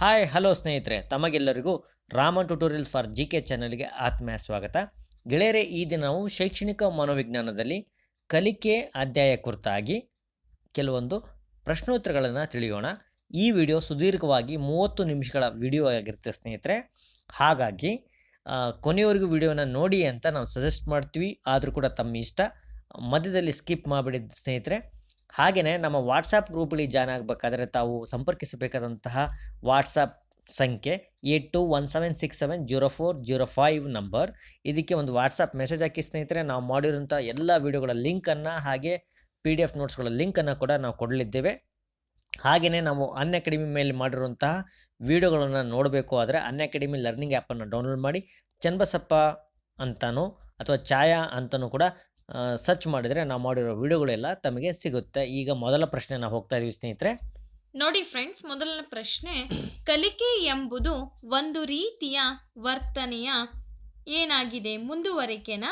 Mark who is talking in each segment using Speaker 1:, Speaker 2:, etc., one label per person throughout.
Speaker 1: Hi hello ಸ್ನೇಹಿತರೆ. ತಮಗೆಲ್ಲರಿಗೂ Raman tutorial for G K ಚಾನಲ್ಗೆ ಆತ್ಮೀಯ ಸ್ವಾಗತ. ಗೆಳೆಯರೆ, ಈ ದಿನ ನಾವು ಶೈಕ್ಷಣಿಕ ಮನೋವಿಜ್ಞಾನದಲ್ಲಿ ಕಲಿಕೆ ಅಧ್ಯಾಯ ಕುರಿತಾಗಿ ಕೆಲವೊಂದು ಪ್ರಶ್ನೋತ್ತರಗಳನ್ನು ತಿಳಿಯೋಣ. ಈ ವಿಡಿಯೋ ಸುದೀರ್ಘವಾಗಿ ಮೂವತ್ತು ನಿಮಿಷಗಳ ವಿಡಿಯೋ ಆಗಿರುತ್ತೆ ಸ್ನೇಹಿತರೆ. ಹಾಗಾಗಿ ಕೊನೆಯವರೆಗೂ ವಿಡಿಯೋನ ನೋಡಿ ಅಂತ ನಾವು ಸಜೆಸ್ಟ್ ಮಾಡ್ತೀವಿ. ಆದರೂ ಕೂಡ ತಮ್ಮ ಇಷ್ಟ ಮಧ್ಯದಲ್ಲಿ ಸ್ಕಿಪ್ ಮಾಡಿಬಿಡಿ ಸ್ನೇಹಿತರೆ. ಹಾಗೆಯೇ ನಮ್ಮ ವಾಟ್ಸಪ್ ಗ್ರೂಪಲ್ಲಿ ಜಾಯ್ನ್ ಆಗಬೇಕಾದ್ರೆ ತಾವು ಸಂಪರ್ಕಿಸಬೇಕಾದಂತಹ ವಾಟ್ಸಪ್ ಸಂಖ್ಯೆ eight two one seven six seven zero four zero five number ಇದಕ್ಕೆ ಒಂದು ವಾಟ್ಸಪ್ ಮೆಸೇಜ್ ಹಾಕಿ ಸ್ನೇಹಿತರೆ, ನಾವು ಮಾಡಿರುವಂಥ ಎಲ್ಲ ವೀಡಿಯೋಗಳ ಲಿಂಕನ್ನು ಹಾಗೆ ಪಿ ಡಿ ಎಫ್ ನೋಟ್ಸ್ಗಳ ಲಿಂಕನ್ನು ಕೂಡ ನಾವು ಕೊಡಲಿದ್ದೇವೆ. ಹಾಗೆಯೇ ನಾವು ಅನ್ ಅಕಾಡೆಮಿ ಮೇಲೆ ಮಾಡಿರುವಂತಹ ವಿಡಿಯೋಗಳನ್ನು ನೋಡಬೇಕು ಆದರೆ ಅನ್ ಅಕಾಡೆಮಿ ಲರ್ನಿಂಗ್ ಆ್ಯಪನ್ನು ಡೌನ್ಲೋಡ್ ಮಾಡಿ ಚನ್ನಬಸಪ್ಪ ಅಂತಲೂ ಅಥವಾ ಛಾಯಾ ಅಂತಲೂ ಕೂಡ ಸರ್ಚ್ ಮಾಡಿದರೆ ನಾವು ಮಾಡಿರೋ ವಿಡಿಯೋಗಳೆಲ್ಲ ತಮಗೆ ಸಿಗುತ್ತೆ. ಈಗ ಮೊದಲ ಪ್ರಶ್ನೆ ನಾವು ಹೋಗ್ತಾ ಇದೀವಿ ಸ್ನೇಹಿತರೆ.
Speaker 2: ನೋಡಿ ಫ್ರೆಂಡ್ಸ್ ಮೊದಲನೇ ಪ್ರಶ್ನೆ, ಕಲಿಕೆ ಎಂಬುದು ಒಂದು ರೀತಿಯ ವರ್ತನೆಯ ಏನಾಗಿದೆ? ಮುಂದುವರಿಕೆನ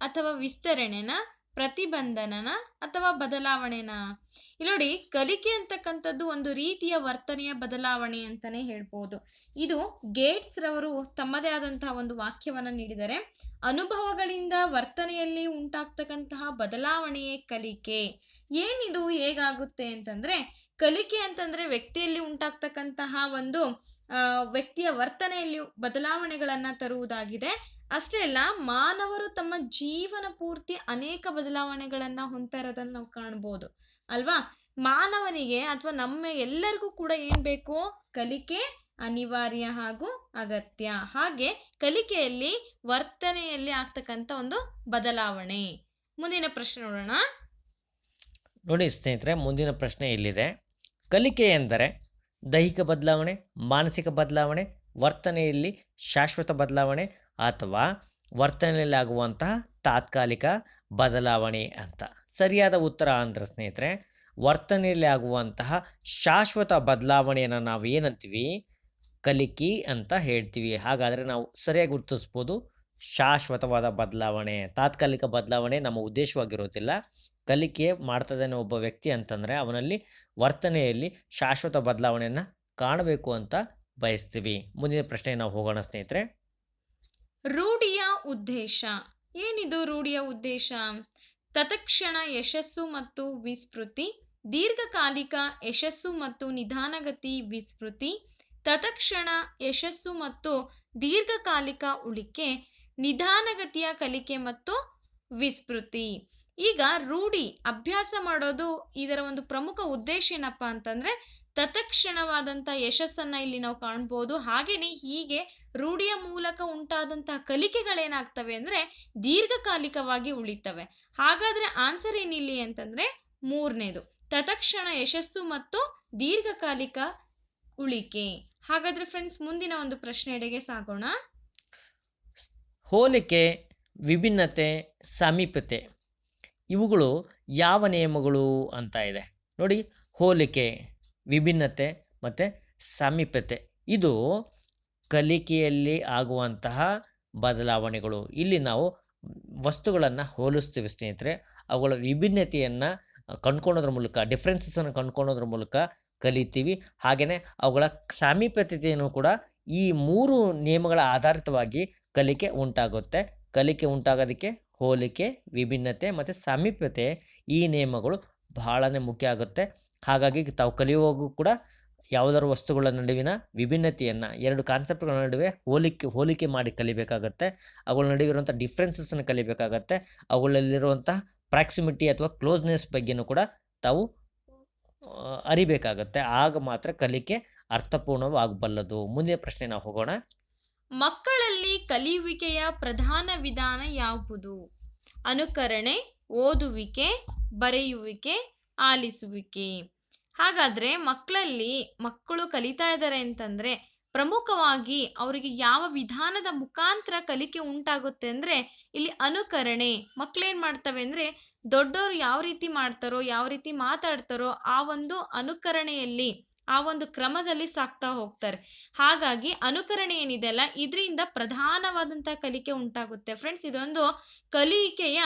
Speaker 2: ಅಥವಾ ವಿಸ್ತರಣೆನ? ಪ್ರತಿಬಂಧನನ ಅಥವಾ ಬದಲಾವಣೆನ? ಇಲ್ಲಿ ನೋಡಿ ಕಲಿಕೆ ಅಂತಕ್ಕಂಥದ್ದು ಒಂದು ರೀತಿಯ ವರ್ತನೆಯ ಬದಲಾವಣೆ ಅಂತಾನೆ ಹೇಳ್ಬೋದು. ಇದು ಗೇಟ್ಸ್ ರವರು ತಮ್ಮದೇ ಆದಂತಹ ಒಂದು ವಾಕ್ಯವನ್ನ ನೀಡಿದರೆ, ಅನುಭವಗಳಿಂದ ವರ್ತನೆಯಲ್ಲಿ ಉಂಟಾಗ್ತಕ್ಕಂತಹ ಬದಲಾವಣೆಯೇ ಕಲಿಕೆ? ಏನಿದು, ಹೇಗಾಗುತ್ತೆ ಅಂತಂದ್ರೆ, ಕಲಿಕೆ ಅಂತಂದ್ರೆ ವ್ಯಕ್ತಿಯಲ್ಲಿ ಉಂಟಾಗ್ತಕ್ಕಂತಹ ಒಂದು ವ್ಯಕ್ತಿಯ ವರ್ತನೆಯಲ್ಲಿ ಬದಲಾವಣೆಗಳನ್ನ ತರುವುದಾಗಿದೆ. ಅಷ್ಟೇ ಅಲ್ಲ, ಮಾನವರು ತಮ್ಮ ಜೀವನ ಪೂರ್ತಿ ಅನೇಕ ಬದಲಾವಣೆಗಳನ್ನ ಹೊಂತಾ ನಾವು ಕಾಣ್ಬೋದು. ಅಲ್ವಾ? ಮಾನವನಿಗೆ ಅಥವಾ ನಮ್ಮ ಎಲ್ಲರಿಗೂ ಕೂಡ ಏನ್ ಬೇಕು ಕಲಿಕೆ, ಅನಿವಾರ್ಯ ಹಾಗೂ ಅಗತ್ಯ. ಹಾಗೆ ಕಲಿಕೆಯಲ್ಲಿ, ವರ್ತನೆಯಲ್ಲಿ ಆಗ್ತಕ್ಕಂಥ ಒಂದು ಬದಲಾವಣೆ. ಮುಂದಿನ ಪ್ರಶ್ನೆ ನೋಡೋಣ.
Speaker 1: ನೋಡಿ ಸ್ನೇಹಿತರೆ, ಮುಂದಿನ ಪ್ರಶ್ನೆ ಇಲ್ಲಿದೆ ಕಲಿಕೆ ಎಂದರೆ ದೈಹಿಕ ಬದಲಾವಣೆ, ಮಾನಸಿಕ ಬದಲಾವಣೆ, ವರ್ತನೆಯಲ್ಲಿ ಶಾಶ್ವತ ಬದಲಾವಣೆ ಅಥವಾ ವರ್ತನೆಯಲ್ಲಿ ಆಗುವಂತಹ ತಾತ್ಕಾಲಿಕ ಬದಲಾವಣೆ ಅಂತ. ಸರಿಯಾದ ಉತ್ತರ ಅಂದ್ರೆ ಸ್ನೇಹಿತರೆ ವರ್ತನೆಯಲ್ಲಿ ಆಗುವಂತಹ ಶಾಶ್ವತ ಬದಲಾವಣೆಯನ್ನು ನಾವು ಏನಂತೀವಿ ಕಲಿಕೆ ಅಂತ ಹೇಳ್ತೀವಿ. ಹಾಗಾದರೆ ನಾವು ಸರಿಯಾಗಿ ಗುರುತಿಸ್ಬೋದು. ಶಾಶ್ವತವಾದ ಬದಲಾವಣೆ, ತಾತ್ಕಾಲಿಕ ಬದಲಾವಣೆ ನಮ್ಮ ಉದ್ದೇಶವಾಗಿರೋದಿಲ್ಲ. ಕಲಿಕೆ ಮಾಡ್ತದೇನೋ ಒಬ್ಬ ವ್ಯಕ್ತಿ ಅಂತಂದರೆ ಅವನಲ್ಲಿ ವರ್ತನೆಯಲ್ಲಿ ಶಾಶ್ವತ ಬದಲಾವಣೆಯನ್ನು ಕಾಣಬೇಕು ಅಂತ ಬಯಸ್ತೀವಿ. ಮುಂದಿನ ಪ್ರಶ್ನೆ ನಾವು ಹೋಗೋಣ ಸ್ನೇಹಿತರೆ.
Speaker 2: ರೂಢಿಯ ಉದ್ದೇಶ. ಏನಿದು ರೂಢಿಯ ಉದ್ದೇಶ? ತತ್ಕ್ಷಣ ಯಶಸ್ಸು ಮತ್ತು ವಿಸ್ಮೃತಿ, ದೀರ್ಘಕಾಲಿಕ ಯಶಸ್ಸು ಮತ್ತು ನಿಧಾನಗತಿ ವಿಸ್ಮೃತಿ, ತತ್ಕ್ಷಣ ಯಶಸ್ಸು ಮತ್ತು ದೀರ್ಘಕಾಲಿಕ ಉಳಿಕೆ ನಿಧಾನಗತಿಯ ಕಲಿಕೆ ಮತ್ತು ವಿಸ್ಮೃತಿ. ಈಗ ರೂಢಿ, ಅಭ್ಯಾಸ ಮಾಡೋದು ಇದರ ಒಂದು ಪ್ರಮುಖ ಉದ್ದೇಶ ಏನಪ್ಪ ಅಂತಂದ್ರೆ ತತ್ಕ್ಷಣವಾದಂಥ ಯಶಸ್ಸನ್ನ ಇಲ್ಲಿ ನಾವು ಕಾಣ್ಬೋದು. ಹಾಗೇನೆ ಹೀಗೆ ರೂಢಿಯ ಮೂಲಕ ಉಂಟಾದಂತಹ ಕಲಿಕೆಗಳೇನಾಗ್ತವೆ ಅಂದ್ರೆ ದೀರ್ಘಕಾಲಿಕವಾಗಿ ಉಳಿತವೆ. ಹಾಗಾದ್ರೆ ಆನ್ಸರ್ ಏನಿಲ್ಲಿ ಅಂತಂದ್ರೆ ಮೂರನೇದು, ತತ್ಕ್ಷಣ ಯಶಸ್ಸು ಮತ್ತು ದೀರ್ಘಕಾಲಿಕ ಉಳಿಕೆ. ಹಾಗಾದ್ರೆ ಫ್ರೆಂಡ್ಸ್ ಮುಂದಿನ ಒಂದು ಪ್ರಶ್ನೆಡೆಗೆ ಸಾಗೋಣ.
Speaker 1: ಹೋಲಿಕೆ, ವಿಭಿನ್ನತೆ, ಸಮೀಪತೆ ಇವುಗಳು ಯಾವ ನಿಯಮಗಳು ಅಂತ ಇದೆ. ನೋಡಿ, ಹೋಲಿಕೆ, ವಿಭಿನ್ನತೆ ಮತ್ತು ಸಮೀಪತೆ ಇದು ಕಲಿಕೆಯಲ್ಲಿ ಆಗುವಂತಹ ಬದಲಾವಣೆಗಳು. ಇಲ್ಲಿ ನಾವು ವಸ್ತುಗಳನ್ನು ಹೋಲಿಸ್ತೀವಿ ಸ್ನೇಹಿತರೆ. ಅವುಗಳ ವಿಭಿನ್ನತೆಯನ್ನು ಕಂಡ್ಕೊಳೋದ್ರ ಮೂಲಕ ಡಿಫ್ರೆನ್ಸಸನ್ನು ಕಂಡ್ಕೊಳೋದ್ರ ಮೂಲಕ ಕಲಿತೀವಿ. ಹಾಗೆಯೇ ಅವುಗಳ ಸಾಮೀಪ್ಯತೆಯನ್ನು ಕೂಡ ಈ ಮೂರು ನಿಯಮಗಳ ಆಧಾರಿತವಾಗಿ ಕಲಿಕೆ ಉಂಟಾಗುತ್ತೆ. ಕಲಿಕೆ ಉಂಟಾಗೋದಕ್ಕೆ ಹೋಲಿಕೆ, ವಿಭಿನ್ನತೆ ಮತ್ತು ಸಾಮೀಪ್ಯತೆ ಈ ನಿಯಮಗಳು ಬಹಳನೇ ಮುಖ್ಯ ಆಗುತ್ತೆ. ಹಾಗಾಗಿ ತಾವು ಕಲಿಯುವಾಗೂ ಕೂಡ ಯಾವುದಾದ್ರು ವಸ್ತುಗಳ ನಡುವಿನ ವಿಭಿನ್ನತೆಯನ್ನು, ಎರಡು ಕಾನ್ಸೆಪ್ಟ್ಗಳ ನಡುವೆ ಹೋಲಿಕೆ ಹೋಲಿಕೆ ಮಾಡಿ ಕಲಿಬೇಕಾಗತ್ತೆ. ಅವುಗಳ ನಡುವೆ ಇರುವಂಥ ಡಿಫ್ರೆನ್ಸಸ್ಸನ್ನು ಕಲಿಬೇಕಾಗತ್ತೆ. ಅವುಗಳಲ್ಲಿರುವಂಥ ಪ್ರಾಕ್ಸಿಮಿಟಿ ಅಥವಾ ಕ್ಲೋಸ್ನೆಸ್ ಬಗ್ಗೆನೂ ಕೂಡ ತಾವು ಅರಿಬೇಕಾಗತ್ತೆ. ಆಗ ಮಾತ್ರ ಕಲಿಕೆ ಅರ್ಥಪೂರ್ಣವಾಗಬಲ್ಲದು. ಮುಂದಿನ ಪ್ರಶ್ನೆ ನಾವು ಹೋಗೋಣ.
Speaker 2: ಮಕ್ಕಳಲ್ಲಿ ಕಲಿಯುವಿಕೆಯ ಪ್ರಧಾನ ವಿಧಾನ ಯಾವುದು? ಅನುಕರಣೆ, ಓದುವಿಕೆ, ಬರೆಯುವಿಕೆ, ಆಲಿಸುವಿಕೆ. ಹಾಗಾದ್ರೆ ಮಕ್ಕಳಲ್ಲಿ ಮಕ್ಕಳು ಕಲಿತಾ ಇದ್ದಾರೆ ಅಂತಂದ್ರೆ ಪ್ರಮುಖವಾಗಿ ಅವರಿಗೆ ಯಾವ ವಿಧಾನದ ಮುಖಾಂತರ ಕಲಿಕೆ ಉಂಟಾಗುತ್ತೆ ಅಂದ್ರೆ ಇಲ್ಲಿ ಅನುಕರಣೆ. ಮಕ್ಕಳೇನು ಮಾಡ್ತವೆ ಅಂದರೆ ದೊಡ್ಡವರು ಯಾವ ರೀತಿ ಮಾಡ್ತಾರೋ, ಯಾವ ರೀತಿ ಮಾತಾಡ್ತಾರೋ ಆ ಒಂದು ಅನುಕರಣೆಯಲ್ಲಿ ಆ ಒಂದು ಕ್ರಮದಲ್ಲಿ ಸಾಕ್ತಾ ಹೋಗ್ತಾರೆ. ಹಾಗಾಗಿ ಅನುಕರಣೆ ಏನಿದೆ ಅಲ್ಲ, ಇದರಿಂದ ಪ್ರಧಾನವಾದಂತಹ ಕಲಿಕೆ ಉಂಟಾಗುತ್ತೆ. ಫ್ರೆಂಡ್ಸ್ ಇದೊಂದು ಕಲಿಕೆಯ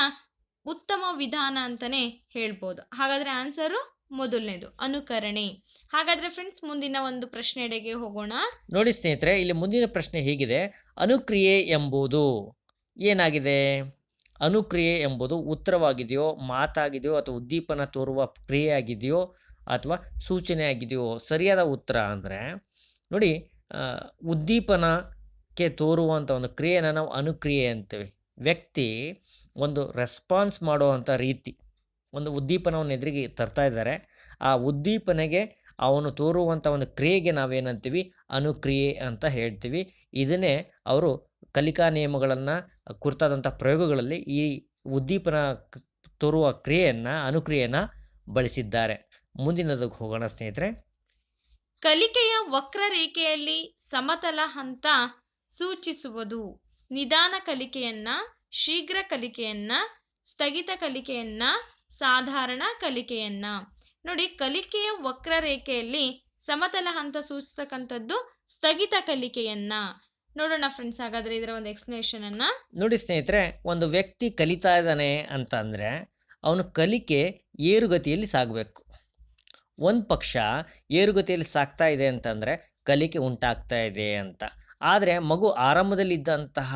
Speaker 2: ಉತ್ತಮ ವಿಧಾನ ಅಂತಾನೆ ಹೇಳ್ಬೋದು. ಹಾಗಾದ್ರೆ ಆನ್ಸರು ಮೊದಲನೇದು, ಅನುಕರಣೆ. ಹಾಗಾದ್ರೆ ಫ್ರೆಂಡ್ಸ್ ಮುಂದಿನ ಒಂದು ಪ್ರಶ್ನೆಡೆಗೆ ಹೋಗೋಣ.
Speaker 1: ನೋಡಿ ಸ್ನೇಹಿತರೆ, ಇಲ್ಲಿ ಮುಂದಿನ ಪ್ರಶ್ನೆ ಹೀಗಿದೆ. ಅನುಕ್ರಿಯೆ ಎಂಬುದು ಏನಾಗಿದೆ? ಅನುಕ್ರಿಯೆ ಎಂಬುದು ಉತ್ತರವಾಗಿದೆಯೋ, ಮಾತಾಗಿದೆಯೋ ಅಥವಾ ಉದ್ದೀಪನ ತೋರುವ ಕ್ರಿಯೆ ಆಗಿದೆಯೋ ಅಥವಾ ಸೂಚನೆ ಆಗಿದೆಯೋ, ಸರಿಯಾದ ಉತ್ತರ ಅಂದರೆ, ನೋಡಿ ಉದ್ದೀಪನಕ್ಕೆ ತೋರುವಂಥ ಒಂದು ಕ್ರಿಯೆನ ನಾವು ಅನುಕ್ರಿಯೆ ಅಂತೀವಿ. ವ್ಯಕ್ತಿ ಒಂದು ರೆಸ್ಪಾನ್ಸ್ ಮಾಡುವಂಥ ರೀತಿ, ಒಂದು ಉದ್ದೀಪನವನ್ನು ಎದುರಿಗೆ ತರ್ತಾ ಇದ್ದಾರೆ. ಆ ಉದ್ದೀಪನೆಗೆ ಅವನು ತೋರುವಂಥ ಒಂದು ಕ್ರಿಯೆಗೆ ನಾವೇನಂತೀವಿ? ಅನುಕ್ರಿಯೆ ಅಂತ ಹೇಳ್ತೀವಿ. ಇದನ್ನೇ ಅವರು ಕಲಿಕಾ ನಿಯಮಗಳನ್ನು ಕುರಿತಾದಂಥ ಪ್ರಯೋಗಗಳಲ್ಲಿ ಈ ಉದ್ದೀಪನ ತೋರುವ ಕ್ರಿಯೆಯನ್ನು, ಅನುಕ್ರಿಯೆಯನ್ನು ಬಳಸಿದ್ದಾರೆ. ಮುಂದಿನದಕ್ಕೆ ಹೋಗೋಣ ಸ್ನೇಹಿತರೆ.
Speaker 2: ಕಲಿಕೆಯ ವಕ್ರರೇಖೆಯಲ್ಲಿ ಸಮತಲ ಹಂತ ಸೂಚಿಸುವುದು. ನಿಧಾನ ಕಲಿಕೆಯನ್ನ ಶೀಘ್ರ ಕಲಿಕೆಯನ್ನ ಸ್ಥಗಿತ ಕಲಿಕೆಯನ್ನ ಸಾಧಾರಣ ಕಲಿಕೆಯನ್ನ. ನೋಡಿ ಕಲಿಕೆಯ ವಕ್ರರೇಖೆಯಲ್ಲಿ ಸಮತಲ ಹಂತ ಸೂಚಿಸ್ತಕ್ಕಂಥದ್ದು ಸ್ಥಗಿತ ಕಲಿಕೆಯನ್ನ. ನೋಡೋಣ ಫ್ರೆಂಡ್ಸ್ ಹಾಗಾದ್ರೆ ಇದರ ಒಂದು ಎಕ್ಸ್ಪ್ಲನೇಷನ್ ಅನ್ನ.
Speaker 1: ನೋಡಿ ಸ್ನೇಹಿತರೆ ಒಂದು ವ್ಯಕ್ತಿ ಕಲಿತಾ ಇದ್ದಾನೆ ಅಂತ ಅಂದರೆ ಅವನು ಕಲಿಕೆ ಏರುಗತಿಯಲ್ಲಿ ಸಾಗಬೇಕು. ಒಂದು ಪಕ್ಷ ಏರುಗತಿಯಲ್ಲಿ ಸಾಕ್ತಾ ಇದೆ ಅಂತಂದರೆ ಕಲಿಕೆ ಉಂಟಾಗ್ತಾ ಇದೆ ಅಂತ. ಆದರೆ ಮಗು ಆರಂಭದಲ್ಲಿದ್ದಂತಹ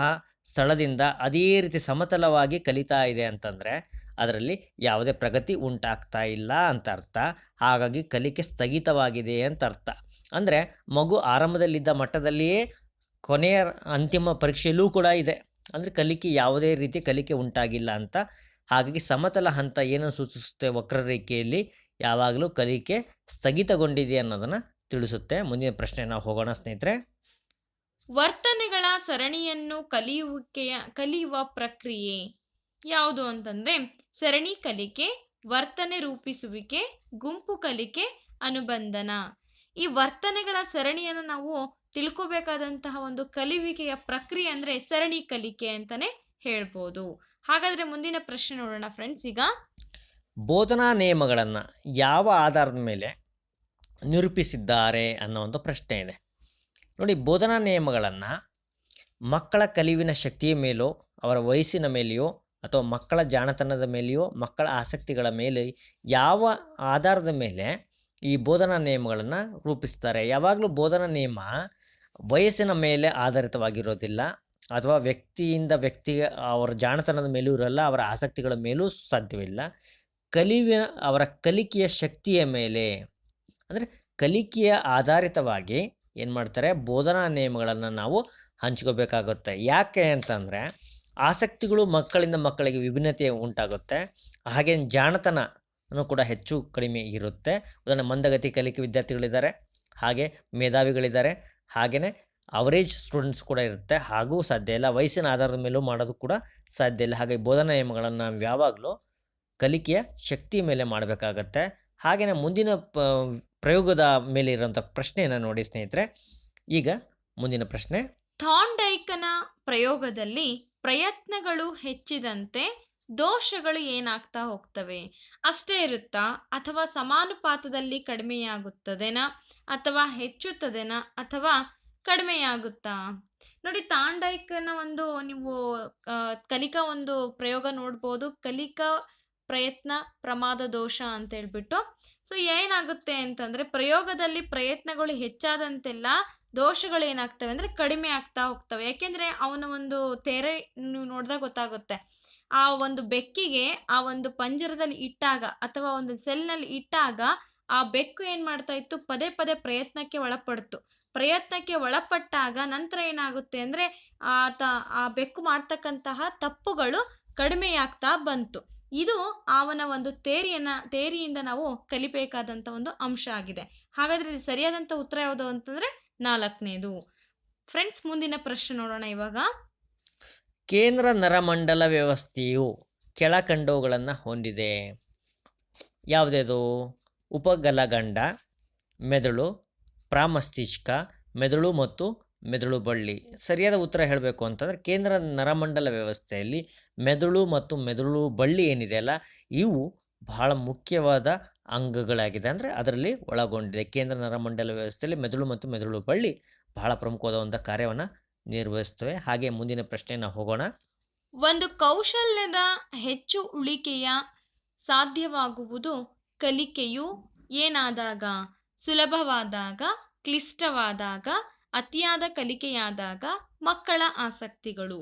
Speaker 1: ಸ್ಥಳದಿಂದ ಅದೇ ರೀತಿ ಸಮತಲವಾಗಿ ಕಲಿತಾ ಇದೆ ಅಂತಂದರೆ ಅದರಲ್ಲಿ ಯಾವುದೇ ಪ್ರಗತಿ ಉಂಟಾಗ್ತಾ ಇಲ್ಲ ಅಂತ ಅರ್ಥ. ಹಾಗಾಗಿ ಕಲಿಕೆ ಸ್ಥಗಿತವಾಗಿದೆ ಅಂತ ಅರ್ಥ. ಅಂದರೆ ಮಗು ಆರಂಭದಲ್ಲಿದ್ದ ಮಟ್ಟದಲ್ಲಿಯೇ ಕೊನೆಯ ಅಂತಿಮ ಪರೀಕ್ಷೆಯಲ್ಲೂ ಕೂಡ ಇದೆ. ಅಂದರೆ ಕಲಿಕೆ ಯಾವುದೇ ರೀತಿ ಕಲಿಕೆ ಉಂಟಾಗಿಲ್ಲ ಅಂತ. ಹಾಗಾಗಿ ಸಮತಲ ಹಂತ ಏನನ್ನು ಸೂಚಿಸುತ್ತೆ ವಕ್ರರೇಖೆಯಲ್ಲಿ? ಯಾವಾಗಲೂ ಕಲಿಕೆ ಸ್ಥಗಿತಗೊಂಡಿದೆ ಅನ್ನೋದನ್ನು ತಿಳಿಸುತ್ತೆ. ಮುಂದಿನ ಪ್ರಶ್ನೆ ನಾವು ಹೋಗೋಣ ಸ್ನೇಹಿತರೆ.
Speaker 2: ವರ್ತನೆಗಳ ಸರಣಿಯನ್ನು ಕಲಿಯುವಿಕೆಯ ಕಲಿಯುವ ಪ್ರಕ್ರಿಯೆ ಯಾವುದು ಅಂತಂದ್ರೆ ಸರಣಿ ಕಲಿಕೆ, ವರ್ತನೆ ರೂಪಿಸುವಿಕೆ, ಗುಂಪು ಕಲಿಕೆ, ಅನುಬಂಧನ. ಈ ವರ್ತನೆಗಳ ಸರಣಿಯನ್ನು ನಾವು ತಿಳ್ಕೋಬೇಕಾದಂತಹ ಒಂದು ಕಲಿಯುವಿಕೆಯ ಪ್ರಕ್ರಿಯೆ ಅಂದ್ರೆ ಸರಣಿ ಕಲಿಕೆ ಅಂತಾನೆ ಹೇಳ್ಬೋದು. ಹಾಗಾದ್ರೆ ಮುಂದಿನ ಪ್ರಶ್ನೆ ನೋಡೋಣ ಫ್ರೆಂಡ್ಸ್ ಈಗ.
Speaker 1: ಬೋಧನಾ ನಿಯಮಗಳನ್ನು ಯಾವ ಆಧಾರದ ಮೇಲೆ ನಿರೂಪಿಸಿದ್ದಾರೆ ಅನ್ನೋ ಒಂದು ಪ್ರಶ್ನೆ ಇದೆ. ನೋಡಿ, ಬೋಧನಾ ನಿಯಮಗಳನ್ನು ಮಕ್ಕಳ ಕಲಿವಿನ ಶಕ್ತಿಯ ಮೇಲೋ, ಅವರ ವಯಸ್ಸಿನ ಮೇಲೆಯೋ, ಅಥವಾ ಮಕ್ಕಳ ಜಾಣತನದ ಮೇಲೆಯೋ, ಮಕ್ಕಳ ಆಸಕ್ತಿಗಳ ಮೇಲೆ ಯಾವ ಆಧಾರದ ಮೇಲೆ ಈ ಬೋಧನಾ ನಿಯಮಗಳನ್ನು ರೂಪಿಸ್ತಾರೆ? ಯಾವಾಗಲೂ ಬೋಧನಾ ನಿಯಮ ವಯಸ್ಸಿನ ಮೇಲೆ ಆಧಾರಿತವಾಗಿರೋದಿಲ್ಲ, ಅಥವಾ ವ್ಯಕ್ತಿಯಿಂದ ವ್ಯಕ್ತಿಗೆ ಅವರ ಜಾಣತನದ ಮೇಲೂ ಇರಲ್ಲ, ಅವರ ಆಸಕ್ತಿಗಳ ಮೇಲೂ ಸಾಧ್ಯವಿಲ್ಲ. ಕಲಿವಿನ, ಅವರ ಕಲಿಕೆಯ ಶಕ್ತಿಯ ಮೇಲೆ, ಅಂದರೆ ಕಲಿಕೆಯ ಆಧಾರಿತವಾಗಿ ಏನು ಮಾಡ್ತಾರೆ, ಬೋಧನಾ ನಿಯಮಗಳನ್ನು ನಾವು ಹಂಚ್ಕೋಬೇಕಾಗುತ್ತೆ. ಯಾಕೆ ಅಂತಂದರೆ, ಆಸಕ್ತಿಗಳು ಮಕ್ಕಳಿಂದ ಮಕ್ಕಳಿಗೆ ವಿಭಿನ್ನತೆ ಉಂಟಾಗುತ್ತೆ. ಹಾಗೆ ಜಾಣತನ ಕೂಡ ಹೆಚ್ಚು ಕಡಿಮೆ ಇರುತ್ತೆ. ಉದಾಹರಣೆ, ಮಂದಗತಿ ಕಲಿಕೆ ವಿದ್ಯಾರ್ಥಿಗಳಿದ್ದಾರೆ, ಹಾಗೆ ಮೇಧಾವಿಗಳಿದ್ದಾರೆ ಹಾಗೆಯೇ ಅವರೇಜ್ ಸ್ಟೂಡೆಂಟ್ಸ್ ಕೂಡ ಇರುತ್ತೆ. ಹಾಗೂ ಸಾಧ್ಯ ಇಲ್ಲ, ವಯಸ್ಸಿನ ಆಧಾರದ ಮೇಲೂ ಮಾಡೋದು ಕೂಡ ಸಾಧ್ಯ ಇಲ್ಲ. ಹಾಗೆ ಬೋಧನಾ ನಿಯಮಗಳನ್ನು ನಾವು ಯಾವಾಗಲೂ ಕಲಿಕೆಯ ಶಕ್ತಿ ಮೇಲೆ ಮಾಡಬೇಕಾಗತ್ತೆ. ಹಾಗೆಯೇ ಮುಂದಿನ ಪ್ರಯೋಗದ ಮೇಲೆ ಇರುವಂಥ ಪ್ರಶ್ನೆಯನ್ನು ನೋಡಿ ಸ್ನೇಹಿತರೆ. ಈಗ ಮುಂದಿನ ಪ್ರಶ್ನೆ.
Speaker 2: ಥಾಂಡೈಕನ ಪ್ರಯೋಗದಲ್ಲಿ ಪ್ರಯತ್ನಗಳು ಹೆಚ್ಚಿದಂತೆ ದೋಷಗಳು ಏನಾಗ್ತಾ ಹೋಗ್ತವೆ? ಅಷ್ಟೇ ಇರುತ್ತಾ? ಅಥವಾ ಸಮಾನುಪಾತದಲ್ಲಿ ಕಡಿಮೆಯಾಗುತ್ತದೆನಾ? ಅಥವಾ ಹೆಚ್ಚುತ್ತದೆನಾ? ಅಥವಾ ಕಡಿಮೆಯಾಗುತ್ತಾ? ನೋಡಿ ತಾಂಡೈಕನ ಒಂದು ನೀವು ಕಲಿಕಾ ಒಂದು ಪ್ರಯೋಗ ನೋಡ್ಬೋದು. ಕಲಿಕಾ ಪ್ರಯತ್ನ, ಪ್ರಮಾದ, ದೋಷ ಅಂತ ಹೇಳ್ಬಿಟ್ಟು. ಸೊ ಏನಾಗುತ್ತೆ ಅಂತಂದ್ರೆ ಪ್ರಯೋಗದಲ್ಲಿ ಪ್ರಯತ್ನಗಳು ಹೆಚ್ಚಾದಂತೆಲ್ಲ ದೋಷಗಳು ಏನಾಗ್ತವೆ ಅಂದ್ರೆ ಕಡಿಮೆ ಆಗ್ತಾ ಹೋಗ್ತವೆ. ಯಾಕೆಂದ್ರೆ ಅವನ ಒಂದು ತೆರೆ ನೀವು ನೋಡಿದಾಗ ಗೊತ್ತಾಗುತ್ತೆ. ಆ ಒಂದು ಬೆಕ್ಕಿಗೆ ಆ ಒಂದು ಪಂಜರದಲ್ಲಿ ಇಟ್ಟಾಗ ಅಥವಾ ಒಂದು ಸೆಲ್ನಲ್ಲಿ ಇಟ್ಟಾಗ ಆ ಬೆಕ್ಕು ಏನ್ ಮಾಡ್ತಾ ಇತ್ತು? ಪದೇ ಪದೇ ಪ್ರಯತ್ನಕ್ಕೆ ಒಳಪಡ್ತು. ಪ್ರಯತ್ನಕ್ಕೆ ಒಳಪಟ್ಟಾಗ ನಂತರ ಏನಾಗುತ್ತೆ ಅಂದ್ರೆ ಆತ ಆ ಬೆಕ್ಕು ಮಾಡ್ತಕ್ಕಂತಹ ತಪ್ಪುಗಳು ಕಡಿಮೆಯಾಗ್ತಾ ಬಂತು. ಇದು ಅವನ ಒಂದು ತೇರಿಯನ್ನ, ತೇರಿಯಿಂದ ನಾವು ಕಲಿಬೇಕಾದಂತ ಒಂದು ಅಂಶ ಆಗಿದೆ. ಹಾಗಾದ್ರೆ ಸರಿಯಾದಂತ ಉತ್ತರ ಯಾವುದು ಅಂತಂದ್ರೆ ನಾಲ್ಕನೇದು. ಫ್ರೆಂಡ್ಸ್ ಮುಂದಿನ ಪ್ರಶ್ನೆ ನೋಡೋಣ ಇವಾಗ.
Speaker 1: ಕೇಂದ್ರ ನರಮಂಡಲ ವ್ಯವಸ್ಥೆಯು ಕೆಳಕಂಡವುಗಳನ್ನು ಹೊಂದಿದೆ. ಯಾವುದೇದು? ಉಪಗಲಗಂಡ, ಮೆದುಳು, ಪ್ರಾಮಸ್ತಿಷ್ಕ, ಮೆದುಳು ಮತ್ತು ಮೆದುಳು ಬಳ್ಳಿ. ಸರಿಯಾದ ಉತ್ತರ ಹೇಳಬೇಕು ಅಂತಂದರೆ ಕೇಂದ್ರ ನರಮಂಡಲ ವ್ಯವಸ್ಥೆಯಲ್ಲಿ ಮೆದುಳು ಮತ್ತು ಮೆದುಳು ಬಳ್ಳಿ ಏನಿದೆಯಲ್ಲ ಇವು ಬಹಳ ಮುಖ್ಯವಾದ ಅಂಗಗಳಾಗಿದೆ. ಅಂದರೆ ಅದರಲ್ಲಿ ಒಳಗೊಂಡಿದೆ. ಕೇಂದ್ರ ನರಮಂಡಲ ವ್ಯವಸ್ಥೆಯಲ್ಲಿ ಮೆದುಳು ಮತ್ತು ಮೆದುಳು ಬಳ್ಳಿ ಬಹಳ ಪ್ರಮುಖವಾದ ಒಂದು ಕಾರ್ಯವನ್ನು ನಿರ್ವಹಿಸ್ತವೆ ಹಾಗೆ ಮುಂದಿನ ಪ್ರಶ್ನೆ ಹೋಗೋಣ.
Speaker 2: ಒಂದು ಕೌಶಲ್ಯದ ಹೆಚ್ಚು ಉಳಿಕೆಯ ಸಾಧ್ಯವಾಗುವುದು ಕಲಿಕೆಯು ಏನಾದಾಗ? ಸುಲಭವಾದಾಗ? ಕ್ಲಿಷ್ಟವಾದಾಗ? ಅತಿಯಾದ ಕಲಿಕೆಯಾದಾಗ ಮಕ್ಕಳ ಆಸಕ್ತಿಗಳು.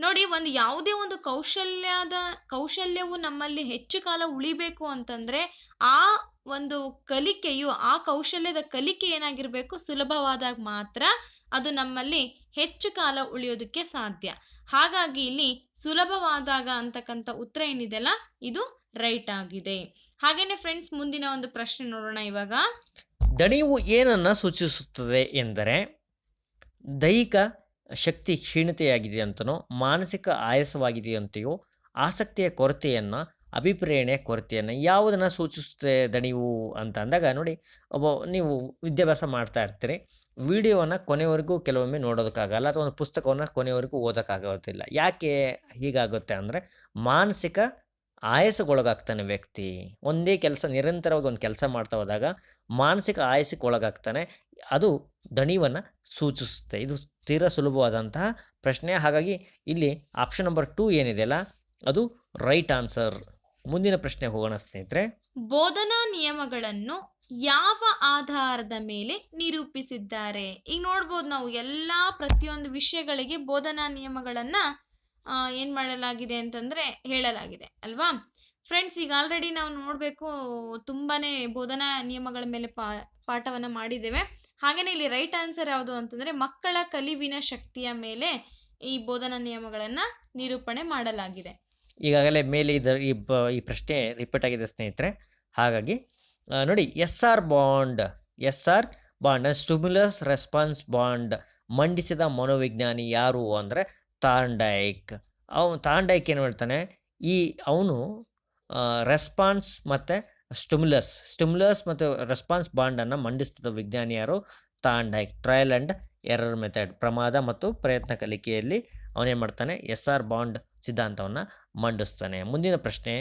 Speaker 2: ನೋಡಿ ಒಂದು ಯಾವುದೇ ಒಂದು ಕೌಶಲ್ಯದ, ಕೌಶಲ್ಯವು ನಮ್ಮಲ್ಲಿ ಹೆಚ್ಚು ಕಾಲ ಉಳಿಬೇಕು ಅಂತಂದ್ರೆ ಆ ಒಂದು ಕಲಿಕೆಯು, ಆ ಕೌಶಲ್ಯದ ಕಲಿಕೆ ಏನಾಗಿರಬೇಕು ಸುಲಭವಾದಾಗ ಮಾತ್ರ ಅದು ನಮ್ಮಲ್ಲಿ ಹೆಚ್ಚು ಕಾಲ ಉಳಿಯೋದಕ್ಕೆ ಸಾಧ್ಯ. ಹಾಗಾಗಿ ಇಲ್ಲಿ ಸುಲಭವಾದಾಗ ಅಂತಕ್ಕಂಥ ಉತ್ತರ ಏನಿದೆಯಲ್ಲ, ಇದು ರೈಟ್ ಆಗಿದೆ. ಹಾಗೇನೆ ಫ್ರೆಂಡ್ಸ್ ಮುಂದಿನ ಒಂದು ಪ್ರಶ್ನೆ ನೋಡೋಣ ಇವಾಗ.
Speaker 1: ದಣಿವು ಏನನ್ನು ಸೂಚಿಸುತ್ತದೆ ಎಂದರೆ ದೈಹಿಕ ಶಕ್ತಿ ಕ್ಷೀಣತೆಯಾಗಿದೆ ಅಂತನೋ, ಮಾನಸಿಕ ಆಯಾಸವಾಗಿದೆಯಂತೆಯೋ ಆಸಕ್ತಿಯ ಕೊರತೆಯನ್ನು, ಅಭಿಪ್ರೇರಣೆಯ ಕೊರತೆಯನ್ನು ಯಾವುದನ್ನು ಸೂಚಿಸುತ್ತೆ ದಣಿವು ಅಂತ ಅಂದಾಗ ನೋಡಿ, ಒಬ್ಬ ನೀವು ವಿದ್ಯಾಭ್ಯಾಸ ಮಾಡ್ತಾ ಇರ್ತೀರಿ, ವಿಡಿಯೋವನ್ನು ಕೊನೆವರೆಗೂ ಕೆಲವೊಮ್ಮೆ ನೋಡೋದಕ್ಕಾಗಲ್ಲ ಅಥವಾ ಒಂದು ಪುಸ್ತಕವನ್ನು ಕೊನೆವರೆಗೂ ಓದೋಕ್ಕಾಗೋದಿಲ್ಲ. ಯಾಕೆ ಹೀಗಾಗುತ್ತೆ ಅಂದರೆ ಮಾನಸಿಕ ಆಯಾಸಗೊಳಗಾಗ್ತಾನೆ ವ್ಯಕ್ತಿ. ಒಂದೇ ಕೆಲಸ, ನಿರಂತರವಾಗಿ ಒಂದು ಕೆಲಸ ಮಾಡ್ತಾ ಹೋದಾಗ ಮಾನಸಿಕ ಆಯಾಸಕ್ಕೆ ಅದು ದಣಿವನ್ನು ಸೂಚಿಸುತ್ತೆ. ಇದು ತೀರಾ ಸುಲಭವಾದಂತಹ ಪ್ರಶ್ನೆ. ಹಾಗಾಗಿ ಇಲ್ಲಿ ಆಪ್ಷನ್ ನಂಬರ್ ಟೂ ಏನಿದೆಯಲ್ಲ ಅದು ರೈಟ್ ಆನ್ಸರ್ ಮುಂದಿನ ಪ್ರಶ್ನೆ ಹೋಗೋಣ ಸ್ನೇಹಿತರೆ.
Speaker 2: ಬೋಧನಾ ನಿಯಮಗಳನ್ನು ಯಾವ ಆಧಾರದ ಮೇಲೆ ನಿರೂಪಿಸಿದ್ದಾರೆ? ಈಗ ನೋಡ್ಬೋದು ನಾವು ಎಲ್ಲಾ ಪ್ರತಿಯೊಂದು ವಿಷಯಗಳಿಗೆ ಬೋಧನಾ ನಿಯಮಗಳನ್ನ ಏನ್ ಮಾಡಲಾಗಿದೆ ಅಂತಂದ್ರೆ ಹೇಳಲಾಗಿದೆ, ಅಲ್ವಾ? ಫ್ರೆಂಡ್ಸ್ ಈಗ ಆಲ್ರೆಡಿ ನಾವು ನೋಡಬೇಕು ತುಂಬಾ ಬೋಧನಾ ನಿಯಮಗಳ ಮೇಲೆ ಪಾ, ಪಾಠವನ್ನ ಮಾಡಿದ್ದೇವೆ. ಹಾಗೆಯೇ ಇಲ್ಲಿ ರೈಟ್ ಆನ್ಸರ್ ಯಾವುದು ಅಂತಂದ್ರೆ, ಮಕ್ಕಳ ಕಲಿವಿನ ಶಕ್ತಿಯ ಮೇಲೆ ಈ ಬೋಧನಾ ನಿಯಮಗಳನ್ನ ನಿರೂಪಣೆ ಮಾಡಲಾಗಿದೆ.
Speaker 1: ಈಗಾಗಲೇ ಮೇಲೆ ಈ ಈ ಪ್ರಶ್ನೆ ರಿಪೀಟ್ ಆಗಿದೆ ಸ್ನೇಹಿತರೆ. ಹಾಗಾಗಿ ನೋಡಿ S R bond S R bond stimulus response bond ಮಂಡಿಸಿದ ಮನೋವಿಜ್ಞಾನಿ ಯಾರು ಅಂದರೆ ತಾಂಡೈಕ್. ಅವ ತಾಂಡೈಕ್ ಏನು ಮಾಡ್ತಾನೆ, ಈ ಅವನು ರೆಸ್ಪಾನ್ಸ್ ಮತ್ತು ಸ್ಟಿಮ್ಯುಲಸ್ ಸ್ಟಿಮ್ಯುಲಸ್ ಮತ್ತು ರೆಸ್ಪಾನ್ಸ್ ಬಾಂಡನ್ನು ಮಂಡಿಸಿದ ವಿಜ್ಞಾನಿ ಯಾರು? Thorndike. Trial and error method ಪ್ರಮಾದ ಮತ್ತು ಪ್ರಯತ್ನ ಕಲಿಕೆಯಲ್ಲಿ ಅವನೇನು ಮಾಡ್ತಾನೆ ಎಸ್ ಆರ್ ಬಾಂಡ್ ಸಿದ್ಧಾಂತವನ್ನು ಮಂಡಿಸ್ತಾನೆ. ಮುಂದಿನ ಪ್ರಶ್ನೆ